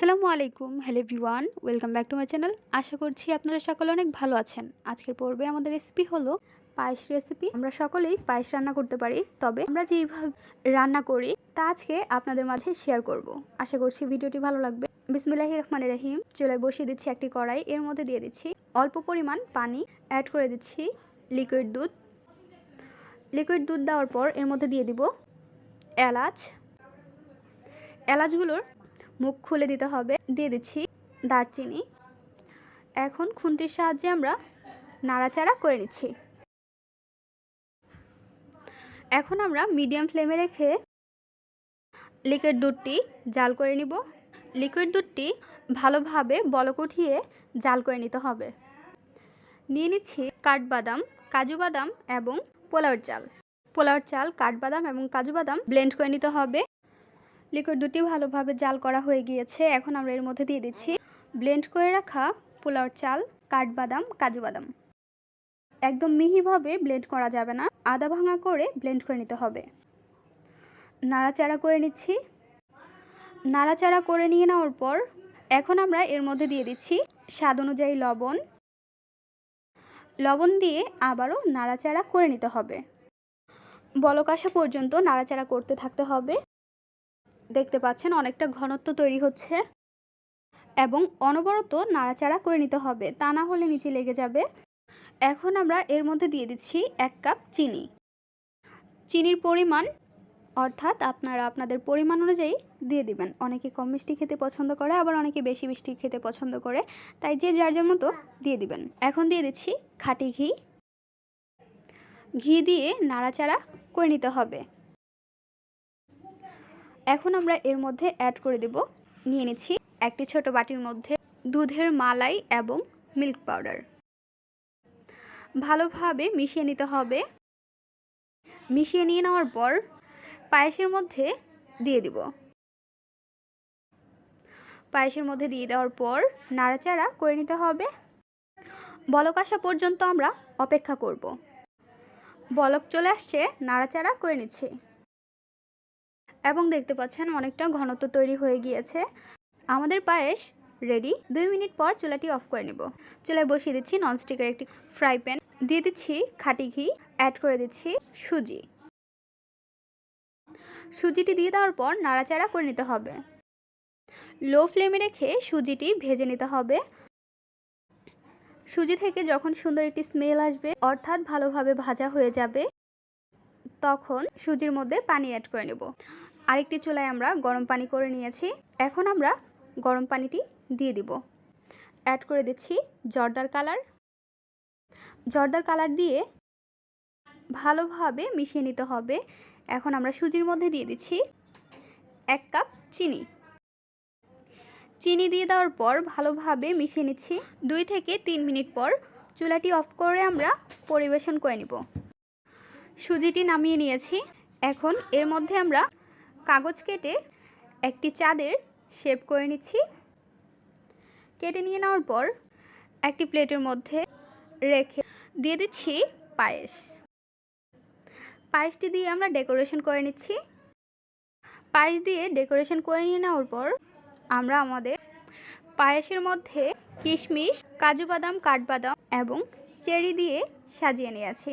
আসসালামু আলাইকুম। Hello everyone welcome back to my channel আশা করছি আপনারা সকলে অনেক ভালো আছেন। আজকের পর্বে আমাদের রেসিপি হলো পায়েস রেসিপি আমরা সকলেই পায়েস রান্না করতে পারি, তবে আমরা যেইভাবে রান্না করি, তা আজকে আপনাদের মাঝে শেয়ার করব। আশা করছি ভিডিওটি ভালো লাগবে। বিসমিল্লাহি রহমান রহিম, চুলায় বসিয়ে দিচ্ছি একটি কড়াই। এর মধ্যে দিয়ে দিচ্ছি অল্প পরিমাণ পানি অ্যাড করে দিচ্ছি লিকুইড দুধ। লিকুইড দুধ দেওয়ার পর এর মধ্যে দিয়ে দিব এলাচ। এলাচগুলোর মুখ খুলে দিতে হবে। দিয়ে দিচ্ছি দারচিনি। এখন খুন্তির সাহায্যে আমরা নাড়াচাড়া করে নিচ্ছি। এখন আমরা মিডিয়াম ফ্লেমে রেখে লিকুইড দুধটি জাল করে নিব। লিকুইড দুধটি ভালোভাবে বলক উঠিয়ে জাল করে নিতে হবে। নিয়ে নিচ্ছি কাঠবাদাম, কাজু বাদাম এবং পোলাওর চাল। পোলাওর চাল, কাঠবাদাম এবং কাজু বাদাম ব্লেন্ড করে নিতে হবে। লিকুইড দুটি ভালোভাবে জাল করা হয়ে গিয়েছে। এখন আমরা এর মধ্যে দিয়ে দিচ্ছি ব্লেন্ড করে রাখা পোলাওর চাল, কাঠবাদাম, কাজু বাদাম। একদম মিহিভাবে ব্লেন্ড করা যাবে না, আদা ভাঙা করে ব্লেন্ড করে নিতে হবে। নাড়াচাড়া করে নিচ্ছি। নাড়াচাড়া করে নিয়ে নেওয়ার পর এখন আমরা এর মধ্যে দিয়ে দিচ্ছি স্বাদ অনুযায়ী লবণ। লবণ দিয়ে আবারও নাড়াচাড়া করে নিতে হবে। বলক আসা পর্যন্ত নাড়াচাড়া করতে থাকতে হবে। দেখতে পাচ্ছেন অনেকটা ঘনত্ব তৈরি হচ্ছে এবং অনবরত নাড়াচাড়া করে নিতে হবে, তা না হলে নিচে লেগে যাবে। এখন আমরা এর মধ্যে দিয়ে দিচ্ছি এক কাপ চিনি। চিনির পরিমাণ, অর্থাৎ আপনারা আপনাদের পরিমাণ অনুযায়ী দিয়ে দিবেন। অনেকে কম মিষ্টি খেতে পছন্দ করে, আবার অনেকে বেশি মিষ্টি খেতে পছন্দ করে। তাই যে যার যার মতো দিয়ে দিবেন। এখন দিয়ে দিচ্ছি খাঁটি ঘি। ঘি দিয়ে নাড়াচাড়া করে নিতে হবে। এখন আমরা এর মধ্যে অ্যাড করে দেব। নিয়ে নিচ্ছি একটি ছোট বাটির মধ্যে দুধের মালাই এবং মিল্ক পাউডার ভালোভাবে মিশিয়ে নিতে হবে। মিশিয়ে নিয়ে নেওয়ার পর পায়েসের মধ্যে দিয়ে দিব। পায়েসের মধ্যে দিয়ে দেওয়ার পর নাড়াচাড়া করে নিতে হবে। বলক আসা পর্যন্ত আমরা অপেক্ষা করব। বলক চলে আসছে, নাড়াচাড়া করে নিচ্ছি। এবং দেখতে পাচ্ছেন অনেকটা ঘনত্ব তৈরি হয়ে গিয়েছে। আমাদের পায়েস রেডি দুই মিনিট পর চুলাটি অফ করে নেব। চুলায় বসিয়ে দিচ্ছি ননস্টিকের একটি ফ্রাই প্যান দিয়ে দিচ্ছি খাঁটি ঘি। অ্যাড করে দিচ্ছি সুজি। সুজিটি দিয়ে দেওয়ার পর নাড়াচাড়া করে নিতে হবে। লো ফ্লেমে রেখে সুজিটি ভেজে নিতে হবে। সুজি থেকে যখন সুন্দর একটি স্মেল আসবে, অর্থাৎ ভালোভাবে ভাজা হয়ে যাবে, তখন সুজির মধ্যে পানি অ্যাড করে নেব। আরেকটি চুলায় আমরা গরম পানি করে নিয়েছি। এখন আমরা গরম পানিটি দিয়ে দিব। অ্যাড করে দিচ্ছি জর্দার কালার। জর্দার কালার দিয়ে ভালোভাবে মিশিয়ে নিতে হবে। এখন আমরা সুজির মধ্যে দিয়ে দিচ্ছি এক কাপ চিনি। চিনি দিয়ে দেওয়ার পর ভালোভাবে মিশিয়ে নিচ্ছি। দুই থেকে তিন মিনিট পর চুলাটি অফ করে আমরা পরিবেশন করে নিব। সুজিটি নামিয়ে নিয়েছি। এখন এর মধ্যে আমরা কাগজ কেটে একটি চাঁদের শেপ করে নিচ্ছি। কেটে নিয়ে নেওয়ার পর একটি প্লেটের মধ্যে রেখে দিয়ে দিচ্ছি পায়েস। পায়েসটি দিয়ে আমরা ডেকোরেশন করে নিচ্ছি। পায়েস দিয়ে ডেকোরেশন করে নিয়ে নেওয়ার পর আমরা আমাদের পায়েসের মধ্যে কিশমিশ, কাজু বাদাম, কাঠবাদাম এবং চেরি দিয়ে সাজিয়ে নিয়েছি